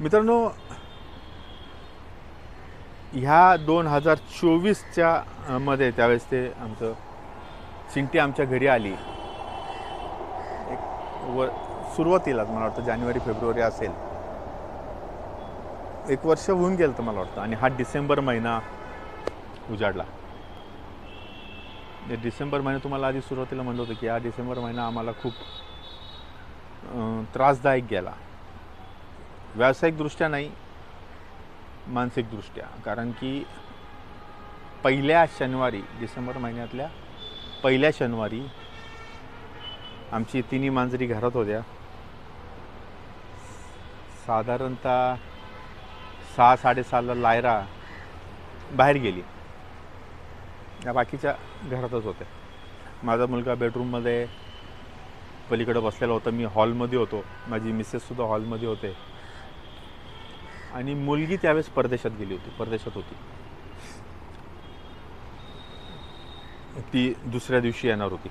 मित्रांनो ह्या दोन हजार चोवीसच्या मध्ये त्यावेळेस ते आमचं चिंटी आमच्या घरी आली. एक व सुरुवातीलाच मला वाटतं जानेवारी फेब्रुवारी असेल. एक वर्ष होऊन गेलं तर मला वाटतं आणि हा डिसेंबर महिना उजाडला. डिसेंबर महिना तुम्हाला आधी सुरुवातीला म्हणलं होतं की हा डिसेंबर महिना आम्हाला खूप त्रासदायक गेला. व्यावसायिकदृष्ट्या नाही मानसिकदृष्ट्या. कारण की पहिल्या शनिवारी डिसेंबर महिन्यातल्या पहिल्या शनिवारी आमची तिन्ही मांजरी घरात होत्या. साधारणतः सहा साडेसहाला लायरा बाहेर गेली. या बाकीच्या घरातच होत्या. माझा मुलगा बेडरूममध्ये पलीकडे बसलेला होता. मी हॉलमध्ये होतो. माझी मिसेससुद्धा हॉलमध्ये होते. आणि मुलगी त्यावेळेस परदेशात गेली होती परदेशात होती. ती दुसऱ्या दिवशी येणार होती.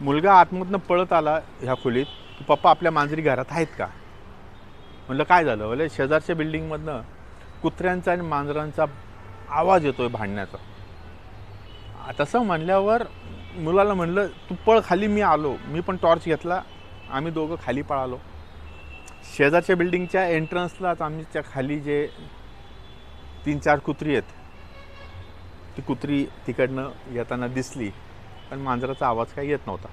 मुलगा आतमधनं पळत आला ह्या खोलीत की पप्पा आपल्या मांजरी घरात आहेत का? म्हणलं काय झालं? म्हणजे शेजारच्या बिल्डिंगमधनं कुत्र्यांचा आणि मांजरांचा आवाज येतोय भांडण्याचा. तसं म्हणल्यावर मुलाला म्हणलं तू पळ खाली मी आलो. मी पण टॉर्च घेतला. आम्ही दोघं खाली पळालो. शेजारच्या बिल्डिंगच्या एंट्रन्सलाच आमच्या खाली जे तीन चार कुत्री आहेत ती कुत्री तिकडनं येताना दिसली पण मांजराचा आवाज काही येत नव्हता.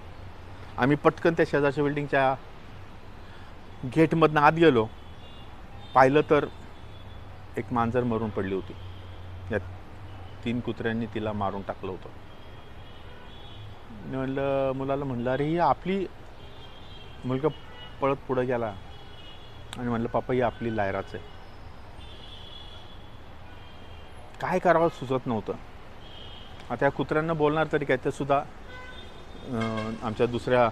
आम्ही पटकन त्या शेजारच्या बिल्डिंगच्या गेटमधनं आत गेलो. पाहिलं तर एक मांजर मरून पडली होती. या तीन कुत्र्यांनी तिला मारून टाकलं होतं. मी म्हणलं मुलाला म्हणलं अरे ही आपली मुलगा पळत पुढं गेला. आणि म्हणलं पापा ही आपली लायराच आहे. काय करावं सुचत नव्हतं. आता या कुत्र्यांना बोलणार तरी काय सुद्धा आमच्या दुसऱ्या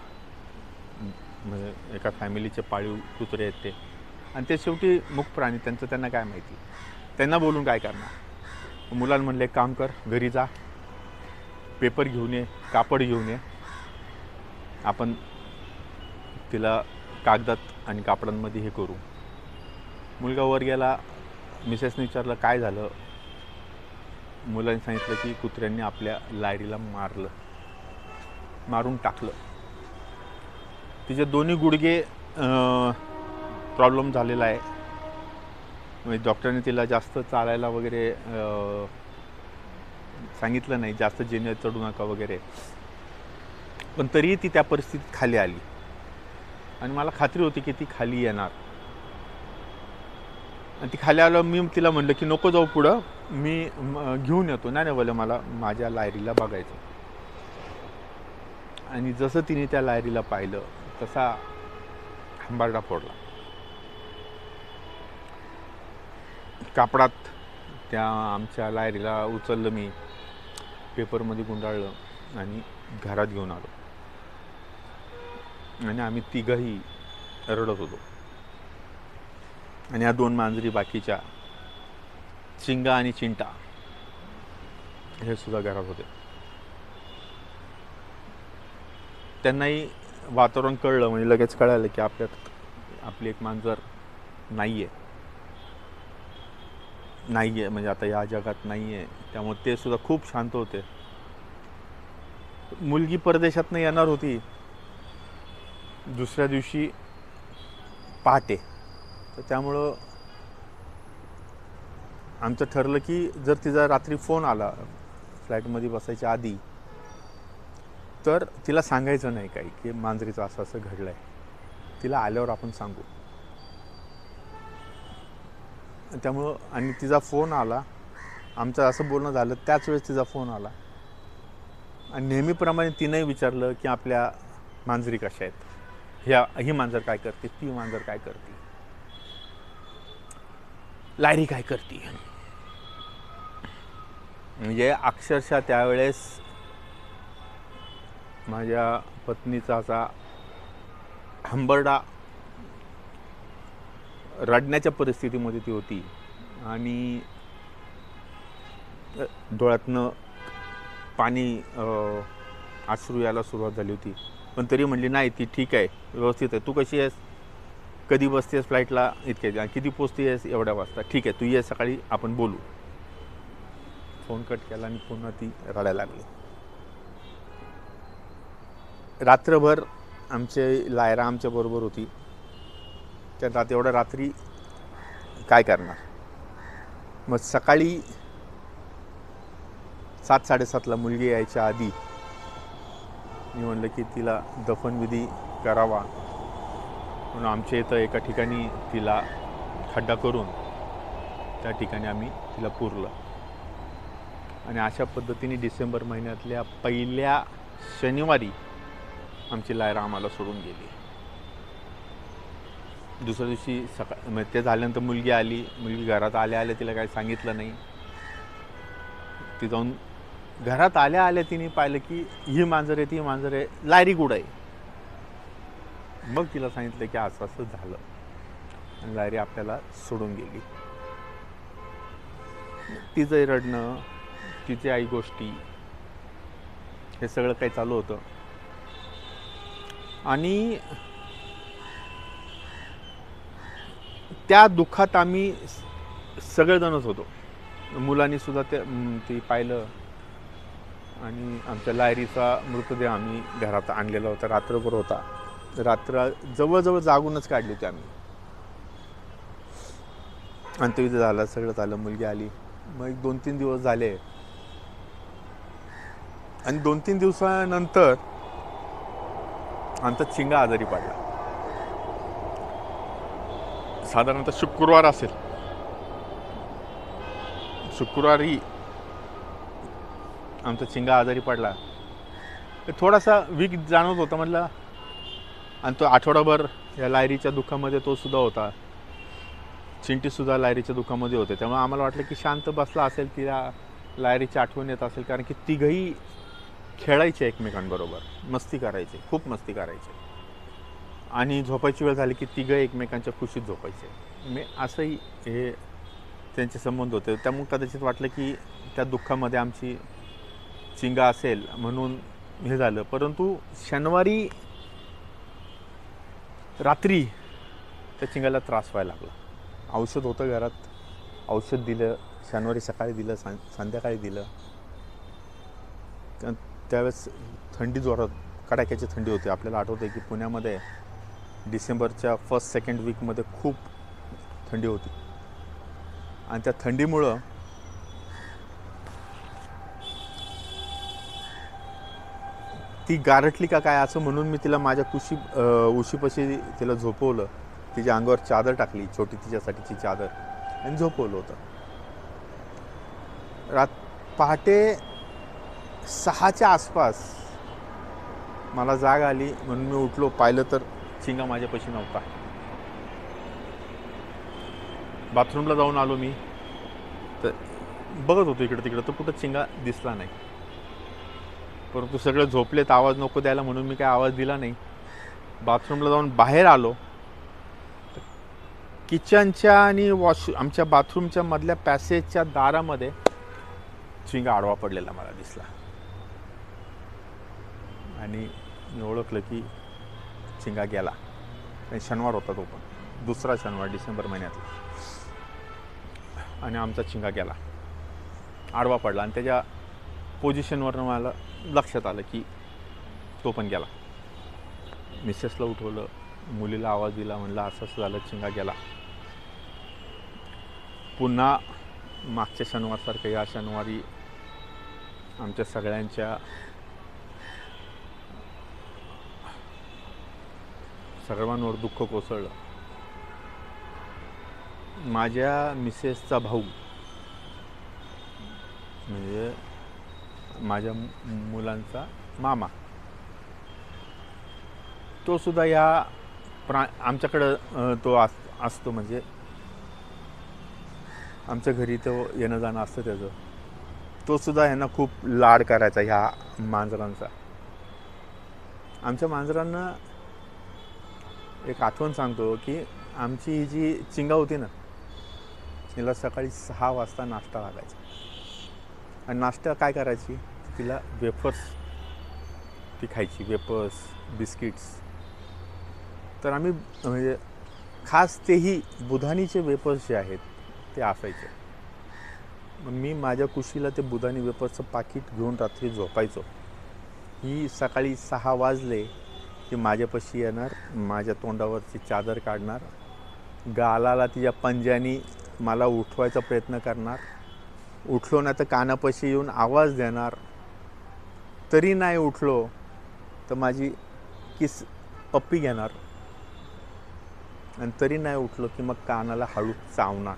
म्हणजे एका फॅमिलीचे पाळीव कुत्रे आहेत ते. आणि ते शेवटी मुख प्राणी त्यांचं त्यांना काय माहिती? त्यांना बोलून काय करणार? मुलांना म्हणले एक काम कर घरी जा. पेपर घेऊन ये कापड घेऊन ये. आपण तिला कागदात आणि कापडांमध्ये हे करू. मुलगा वर गेला मिसेसने विचारलं काय झालं? मुलांनी सांगितलं की कुत्र्यांनी आपल्या लायरीला मारलं. मारून टाकलं. तिचे दोन्ही गुडघे प्रॉब्लेम झालेला आहे. म्हणजे डॉक्टरने तिला जास्त चालायला वगैरे सांगितलं नाही. जास्त जेने चढू नका वगैरे. पण तरीही ती त्या परिस्थितीत खाली आली. आणि मला खात्री होती की ती खाली येणार. आणि ती खाली आलं मी तिला म्हणलं की नको जाऊ पुढं मी घेऊन येतो. नाही नाही बोले मला माझ्या लायरीला बघायचं आणि जसं तिने त्या लायरीला पाहिलं तसा हंबारडा फोडला. कापडात त्या आमच्या लायरीला उचललं मी पेपरमध्ये गुंडाळलं आणि घरात घेऊन आलो. आणि आम्ही तिघही रडत होतो. आणि या दोन मांजरी बाकीच्या चिंगा आणि चिंटा हे सुद्धा घरात होते. त्यांनाही वातावरण कळलं म्हणजे लगेच कळालं की आपल्यात आपली एक मांजर नाही आहे नाही आहे म्हणजे आता या जगात नाही आहे त्यामुळे ते सुद्धा खूप शांत होते. मुलगी परदेशातनं येणार होती. दुसऱ्या दिवशी पहाटे. तर त्यामुळं आमचं ठरलं की जर तिचा रात्री फोन आला फ्लाईटमध्ये बसायच्या आधी तर तिला सांगायचं नाही काही की मांजरीचं असं असं घडलं आहे तिला आल्यावर आपण सांगू. त्यामुळं आणि तिचा फोन आला आमचं असं बोलणं झालं त्याच वेळेस तिचा फोन आला. आणि नेहमीप्रमाणे तिनंही विचारलं की आपल्या मांजरी कशा आहेत? ह्या ही मांजर काय करते? ती मांजर काय करते? लायरी काय करते? म्हणजे अक्षरशः त्यावेळेस माझ्या पत्नीचा असा हंबरडा रडण्याच्या परिस्थितीमध्ये ती होती. आणि डोळ्यातनं पाणी आश्रू अश्रू यायला सुरुवात झाली होती. पण तरी म्हणली नाही ती ठीक आहे व्यवस्थित आहे. तू कशी आहेस? कधी बसतेस फ्लाईटला इतके किती पोचते आहेस? एवढ्या वाजता. ठीक आहे तू ये सकाळी आपण बोलू. फोन कट केला आणि पुन्हा ती रडायला लागली. रात्रभर आमचे लायरा आमच्या बरोबर होती. त्या रात एवढ्या रात्री काय करणार? मग सकाळी सात साडेसातला मुलगी यायच्या आधी मी म्हणलं की तिला दफनविधी करावा. म्हणून आमच्या इथं एका ठिकाणी तिला खड्डा करून त्या ठिकाणी आम्ही तिला पुरलं. आणि अशा पद्धतीने डिसेंबर महिन्यातल्या पहिल्या शनिवारी आमची लायरा आम्हाला सोडून गेली. दुसऱ्या दिवशी सकाळ मग ते झाल्यानंतर मुलगी आली. मुलगी घरात आल्या आल्या तिला काही सांगितलं नाही. ती जाऊन घरात आल्या आल्या तिने पाहिलं की ही मांजर आहे ती मांजर आहे लायरी गुड आहे. मग तिला सांगितलं की असं असं झालं. आणि लायरी आपल्याला सोडून गेली. तिचं रडणं तिचे आई गोष्टी हे सगळं काही चालू होतं. आणि त्या दुःखात आम्ही सगळेजणच होतो. मुलांनी सुद्धा ते ती ते पाहिलं. आणि आमच्या लायरीचा मृतदेह आम्ही घरात आणलेला होता रात्रभर होता. रात्र जवळजवळ जागूनच काढली होती आम्ही. अंत्यविधी झाला सगळं झालं मुलगी आली. मग एक दोन तीन दिवस झाले. आणि दोन तीन दिवसानंतर आमचा चिंगा आजारी पडला. साधारणतः शुक्रवार असेल. शुक्रवारी आमचा चिंगा आजारी पडला. तर थोडासा वीक जाणवत होता म्हटलं आणि तो आठवडाभर या लायरीच्या दुःखामध्ये तो सुद्धा होता. चिंटीसुद्धा लायरीच्या दुःखामध्ये होते. त्यामुळे आम्हाला वाटलं की शांत बसला असेल तिला लायरीची आठवण येत असेल कारण की तिघही खेळायचे एकमेकांबरोबर. मस्ती करायचे खूप मस्ती करायचे. आणि झोपायची वेळ झाली की तिघं एकमेकांच्या खुशीत झोपायचे. मी असंही हे त्यांचे संबंध होते. त्यामुळे कदाचित वाटलं की त्या दुःखामध्ये आमची चिंगा असेल म्हणून हे झालं. परंतु शनिवारी रात्री त्या चिंगाला त्रास व्हायला लागला. औषध होतं घरात. औषध दिलं शनिवारी सकाळी दिलं सां संध्याकाळी दिलं. त्यावेळेस थंडी जोरात कडाक्याची थंडी होती. आपल्याला आठवते की पुण्यामध्ये डिसेंबरच्या फर्स्ट सेकंड वीकमध्ये खूप थंडी होती. आणि त्या थंडीमुळं ती गारटली का काय असं म्हणून मी तिला माझ्या कुशी उशीपाशी तिला झोपवलं. तिच्या अंगावर चादर टाकली छोटी तिच्यासाठीची चादर आणि झोपवलं होतं. रात पहाटे सहाच्या आसपास मला जाग आली म्हणून मी उठलो. पाहिलं तर चिंगा माझ्यापाशी नव्हता. बाथरूमला जाऊन आलो मी. तर बघत होतो इकडं तिकडं तर कुठं चिंगा दिसला नाही. परंतु सगळे झोपलेत आवाज नको द्यायला म्हणून मी काय आवाज दिला नाही. बाथरूमला जाऊन बाहेर आलो. किचनच्या आणि वॉश आमच्या बाथरूमच्या मधल्या पॅसेजच्या दारामध्ये चिंगा आडवा पडलेला मला दिसला. आणि मी ओळखलं की चिंगा गेला. आणि शनिवार होता तो पण. दुसरा शनिवार डिसेंबर महिन्यातला. आणि आमचा चिंगा गेला. आडवा पडला आणि त्याच्या पोझिशनवरनं मला लक्षात आलं की तो पण गेला. मिसेसला उठवलं मुलीला आवाज दिला म्हणलं असं असं झालं चिंगा गेला. पुन्हा मागच्या शनिवारसारखं या शनिवारी आमच्या सगळ्यांच्या सर्वांवर दुःख कोसळलं. माझ्या मिसेसचा भाऊ म्हणजे माझ्या मुलांचा मामा. तो सुद्धा या प्रा आमच्याकडं तो अस असतो म्हणजे आमच्या घरी तो येणं जाणं असतं त्याचं. तो सुद्धा यांना खूप लाड करायचा ह्या मांजरांचा. आमच्या मांजरांना एक आठवण सांगतो की आमची ही जी चिंगा होती ना तिला सकाळी सहा वाजता नाश्ता लागायचा. आणि नाश्ता काय करायची? तिला वेफर्स ती खायची वेफर्स बिस्किट्स. तर आम्ही म्हणजे खास तेही बुधानीचे वेपर्स जे आहेत ते असायचे. मग मी माझ्या कुशीला ते बुधानी वेपर्सचं पाकिट घेऊन रात्री झोपायचो. ही सकाळी सहा वाजले की माझ्यापाशी येणार माझ्या तोंडावरची चादर काढणार गालाला तिच्या पंजानी मला उठवायचा प्रयत्न करणार उठलो ना तर कानापाशी येऊन आवाज देणार. तरी नाही उठलो तर माझी किस पप्पी घेणार. आणि तरी नाही उठलो की मग कानाला हळू चावणार.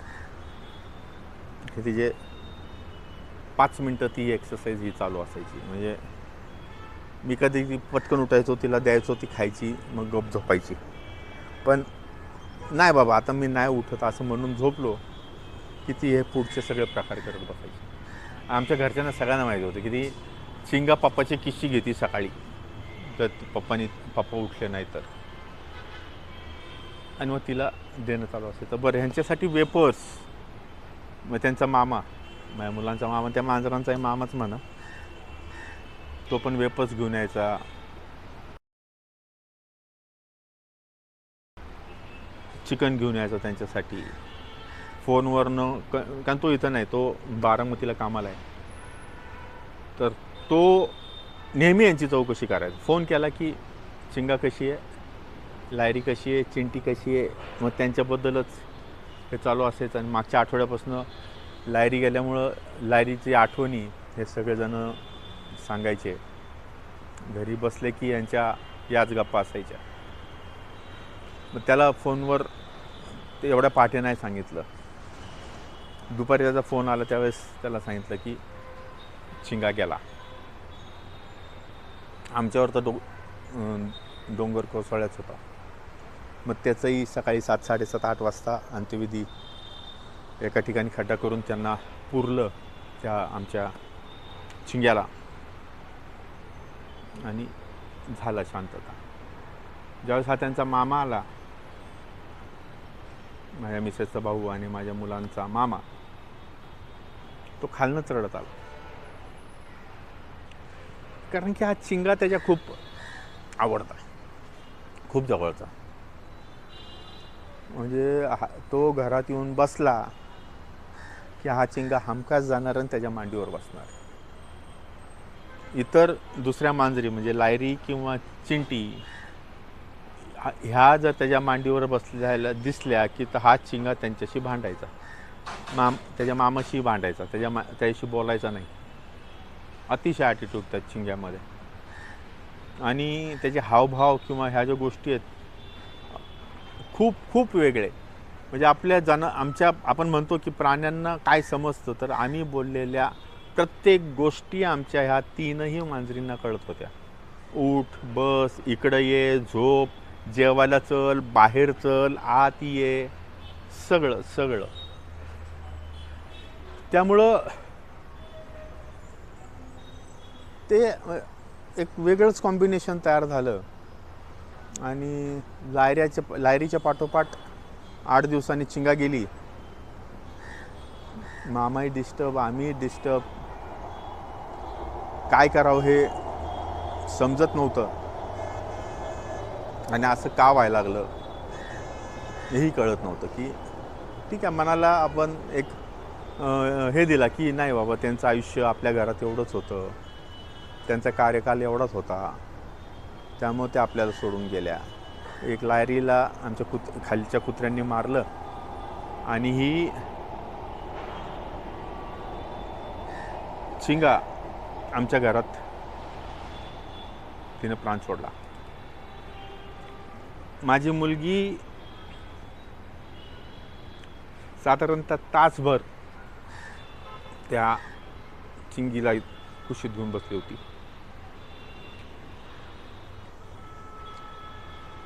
हे तिचे पाच मिनटं ती एक्सरसाइज ही चालू असायची. म्हणजे मी कधी ती पटकन उठायचो तिला द्यायचो ती खायची मग गप झोपायची. पण नाही बाबा आता मी नाही उठत असं म्हणून झोपलो. किती हे पुढचे सगळे प्रकार करत बसायचे. आमच्या घरच्यांना सगळ्यांना माहिती होतं की ती शिंगा पप्पाची किस्सी घेते सकाळी. तर पप्पानी पप्पा उठले नाही तर. आणि मग तिला देणं चालू असेल तर बरं ह्यांच्यासाठी वेपर्स. मग त्यांचा मामा माझ्या मुलांचा मामा त्या मांजरांचाही मामाच म्हणा. तो पण वेपर्स घेऊन यायचा. चिकन घेऊन यायचा त्यांच्यासाठी. फोनवरनं क कारण तो इथं नाही तो बारामतीला कामाला आहे. तर तो नेहमी यांची चौकशी करायचा. फोन केला की चिंगा कशी आहे लायरी कशी आहे चिंटी कशी आहे मग त्यांच्याबद्दलच हे चालू असायचं. आणि मागच्या आठवड्यापासून लायरी गेल्यामुळं लायरीची आठवणी हे सगळेजणं सांगायचे. घरी बसले की यांच्या याच गप्पा असायच्या. मग त्याला फोनवर ते एवढ्या पाठे नाही सांगितलं. दुपारी त्याचा फोन आला त्यावेळेस त्याला सांगितलं की शिंगा गेला. आमच्यावर तर डो डोंगर कोसळ्याच होता. मग त्याचंही सकाळी सात साडेसात आठ वाजता अंत्यविधी एका ठिकाणी खड्डा करून त्यांना पुरलं त्या आमच्या शिंग्याला. आणि झाला शांतता. ज्यावेळेस हा त्यांचा मामा आला माझ्या मिसेसचा भाऊ आणि माझ्या मुलांचा मामा तो खालनंच रडत आला. कारण की हा चिंगा त्याच्या खूप आवडता. खूप जवळचा. म्हणजे तो घरात येऊन बसला की हा चिंगा हमखास जाणार आणि त्याच्या मांडीवर बसणार. इतर दुसऱ्या मांजरी म्हणजे लायरी किंवा चिंटी ह्या जर त्याच्या मांडीवर बसलेल्या दिसल्या की तर हा चिंगा त्यांच्याशी भांडायचा. माम त्याच्या मामाशी भांडायचा. त्याच्या मा त्याच्याशी बोलायचा नाही. अतिशय ॲटिट्यूड त्या चिंग्यामध्ये आणि त्याचे हावभाव किंवा ह्या ज्या गोष्टी आहेत खूप खूप वेगळे. म्हणजे आपल्या जन आमच्या आपण म्हणतो की प्राण्यांना काय समजतं तर आम्ही बोललेल्या प्रत्येक गोष्टी आमच्या ह्या तीनही मांजरींना कळत होत्या. उठ बस इकडं ये झोप जेवायला चल बाहेर चल आत ये सगळं सगळं. त्यामुळं ते एक वेगळंच कॉम्बिनेशन तयार झालं. आणि लायऱ्याच्या लायरीच्या पाठोपाठ आठ दिवसांनी चिंगा गेली. मामाही डिस्टर्ब आम्ही डिस्टर्ब काय करावं हे समजत नव्हतं. आणि असं का व्हायला लागलं हेही कळत नव्हतं की ठीक आहे मनाला आपण एक हे दिला की नाही बाबा त्यांचं आयुष्य आपल्या घरात एवढंच होतं. त्यांचा कार्यकाल एवढाच होता. त्यामुळे ते आपल्याला सोडून गेल्या. एक लायरीला आमच्या कुत खालच्या कुत्र्यांनी मारलं. आणि ही शिंगा आमच्या घरात तिनं प्राण सोडला. माझी मुलगी साधारणतः तासभर त्या चिंगीला कुशीत घेऊन बसली होती.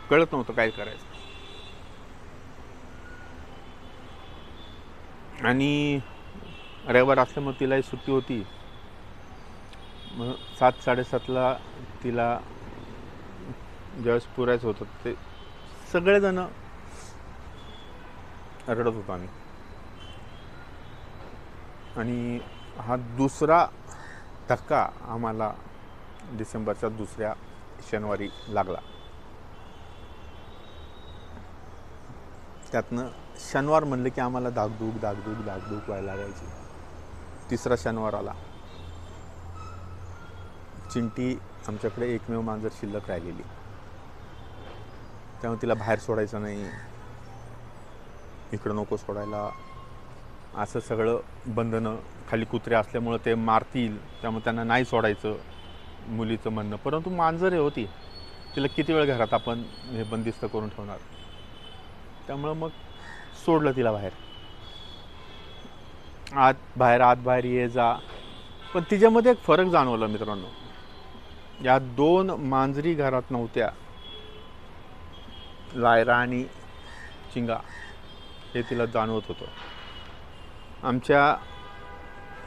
कळत नव्हतं काय करायचं. आणि रविवार असल्यामुळे तिलाही सुट्टी होती. मग सात साडेसातला तिला ज्यावेळेस पुरायचं होतं ते सगळेजण रडत होतो आम्ही. आणि हा दुसरा धक्का आम्हाला डिसेंबरच्या दुसऱ्या शनिवारी लागला. त्यातनं शनिवार म्हणलं की आम्हाला धाकधूक धाकधूक धाकधूक व्हायला लागायची. तिसरा शनिवार आला. चिंटी आमच्याकडे एकमेव मांजर शिल्लक राहिलेली. त्यामुळे तिला बाहेर सोडायचं नाही. इकडं नको सोडायला. असं सगळं बंधनं खाली कुत्रे असल्यामुळं ते मारतील त्यामुळे त्यांना नाही सोडायचं मुलीचं म्हणणं. परंतु मांजर हे होती तिला किती वेळ घरात आपण हे बंदिस्त करून ठेवणार? त्यामुळं मग सोडलं तिला बाहेर. आत बाहेर आत बाहेर ये जा. पण तिच्यामध्ये एक फरक जाणवला मित्रांनो. या दोन मांजरी घरात नव्हत्या. लायरा आणि चिंगा हे तिला जाणवत होतं. आमच्या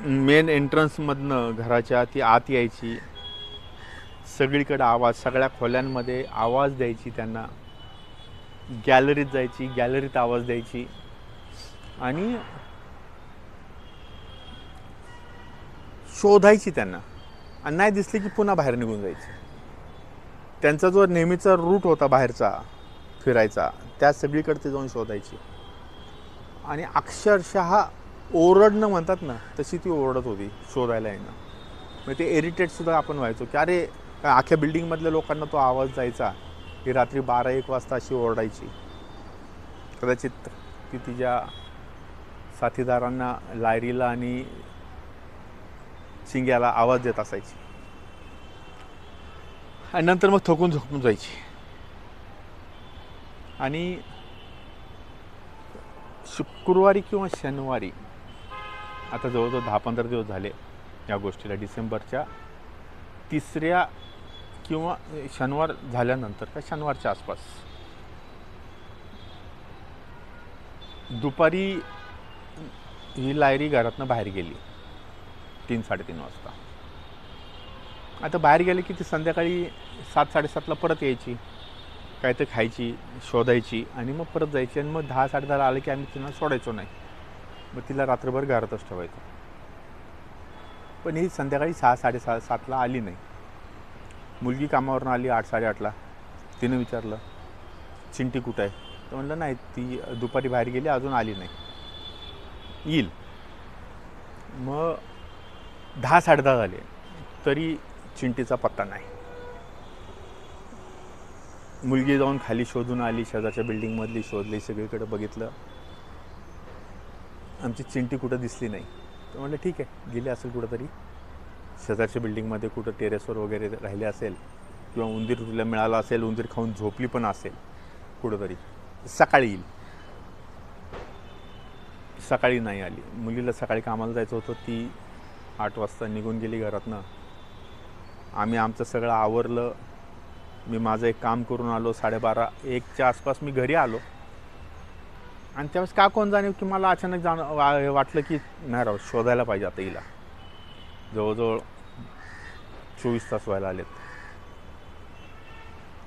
मेन एंट्रन्समधनं घराच्या ती आत यायची. सगळीकडं आवाज सगळ्या खोल्यांमध्ये आवाज द्यायची त्यांना. गॅलरीत जायची गॅलरीत आवाज द्यायची. आणि शोधायची त्यांना. आणि नाही दिसली की पुन्हा बाहेर निघून जायची. त्यांचा जो नेहमीचा रूट होता बाहेरचा फिरायचा त्या सगळीकडे ते जाऊन शोधायची. आणि अक्षरशः ओरडणं म्हणतात ना तशी ती ओरडत होती शोधायला येणं मग ते इरिटेटसुद्धा आपण व्हायचो की अरे अख्ख्या बिल्डिंगमधल्या लोकांना तो आवाज जायचा की रात्री बारा एक वाजता अशी ओरडायची. कदाचित ती तिच्या साथीदारांना लायरीला आणि शिंग्याला आवाज देत असायची. आणि नंतर मग थकून झोपून जायची. आणि शुक्रवारी किंवा शनिवारी आता जवळजवळ दहा पंधरा दिवस झाले या गोष्टीला. डिसेंबरच्या तिसऱ्या किंवा शनिवार झाल्यानंतर का शनिवारच्या आसपास. दुपारी ही लायरी घरातनं बाहेर गेली तीन साडेतीन वाजता. आता बाहेर गेले की ती संध्याकाळी सात साडेसातला परत यायची काय तर खायची शोधायची आणि मग परत जायची आणि मग दहा साडेदहाला आलं की आम्ही तिला सोडायचो नाही. मग तिला रात्रभर घरातच ठेवायचं. पण ही संध्याकाळी सहा साडेसहा सातला आली नाही. मुलगी कामावरून आली आठ साडेआठला तिनं विचारलं चिंटी कुठं आहे? तर म्हणलं नाही ती दुपारी बाहेर गेली अजून आली नाही. येईल. मग दहा साडेदहा झाले. तरी चिंटीचा पत्ता नाही. मुलगी जाऊन खाली शोधून आली शेजारच्या बिल्डिंगमधली शोधली सगळीकडे बघितलं. आमची चिंटी कुठं दिसली नाही. तर म्हटलं ठीक आहे गेली असेल कुठंतरी. शेजारच्या बिल्डिंगमध्ये कुठं टेरेसवर वगैरे राहिले असेल किंवा उंदीर तुला मिळाला असेल उंदीर खाऊन झोपली पण असेल कुठंतरी. सकाळी येईल. सकाळी नाही आली. मुलीला सकाळी कामाला जायचं होतं ती आठ वाजता निघून गेली घरातनं. आम्ही आमचं सगळं आवरलं. मी माझं एक काम करून आलो साडेबारा एकच्या आसपास मी घरी आलो. आणि त्यावेळेस का कोण जाणीव की मला अचानक जाण वा- हे वाटलं की नाही राव शोधायला पाहिजे आता हिला. जवळजवळ चोवीस तास व्हायला आलेत.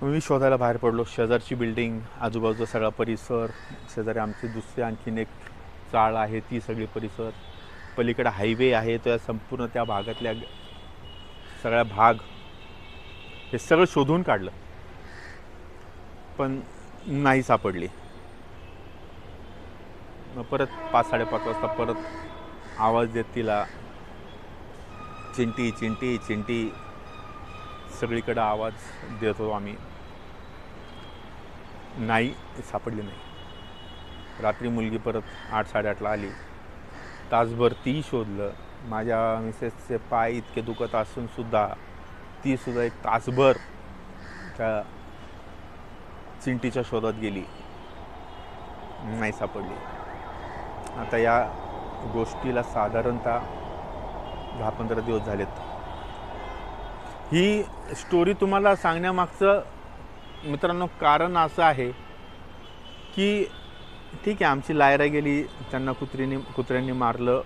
मी शोधायला बाहेर पडलो. शेजारची बिल्डिंग आजूबाजूचा सगळा परिसर शेजारी आमची दुसरी आणखीन एक चाळ आहे ती सगळी परिसर. पलीकडे हायवे आहे त्या संपूर्ण त्या भागातल्या सगळ्या भाग. हे सगळं शोधून काढलं. पण नाही सापडली. मग परत पाच साडेपाच वाजता परत आवाज देत तिला. चिंटी चिंटी चिंटी. सगळीकडं आवाज देत होतो आम्ही. नाही सापडली नाही. रात्री मुलगी परत आठ साडेआठला आली. तासभर ती शोधलं. माझ्या मिसेसचे पाय इतके दुखत असूनसुद्धा तीसुद्धा एक तासभर त्या चिंटीच्या शोधात गेली. नाही सापडली. आता या गोष्टीला साधारणतः दहा पंधरा दिवस झालेत. ही स्टोरी तुम्हाला सांगण्यामागचं मित्रांनो कारण असं आहे की ठीक आहे आमची लायरा गेली त्यांना कुत्रीने कुत्र्यांनी मारलं.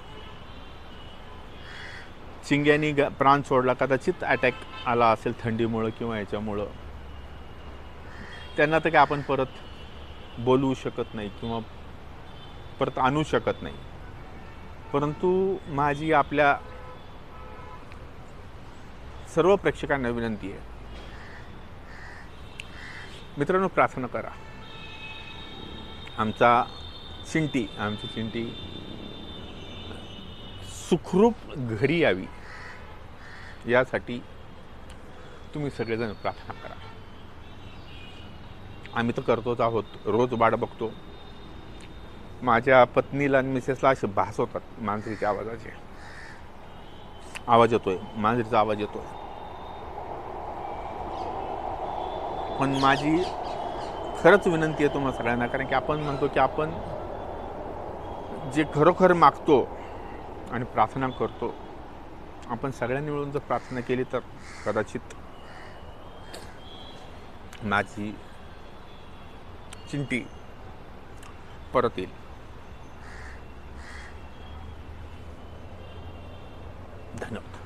चिंग्यानी ग प्राण सोडला. कदाचित अटॅक आला असेल थंडीमुळं किंवा याच्यामुळं. त्यांना तर काय आपण परत बोलवू शकत नाही किंवा परत आणू शकत नाही. परंतु माझी आपल्या सर्व प्रेक्षकांना विनंती आहे. मित्रांनो प्रार्थना करा. आमचा चिंटी आमची चिंटी सुखरूप घरी यावी. यासाठी तुम्ही सगळेजण प्रार्थना करा. आम्ही तर करतोच आहोत. रोज वाट बघतो. माझ्या पत्नीला आणि मिसेसला असे भास होतात मांजरीच्या आवाजाचे. आवाज येतोय मांजरीचा आवाज येतोय. पण माझी खरंच विनंती आहे तुम्हाला सगळ्यांना कारण की आपण म्हणतो की आपण जे खरोखर मागतो आणि प्रार्थना करतो आपण सगळ्यांनी मिळून जर प्रार्थना केली तर कदाचित माझी चिंटी परत येईल. みたいな。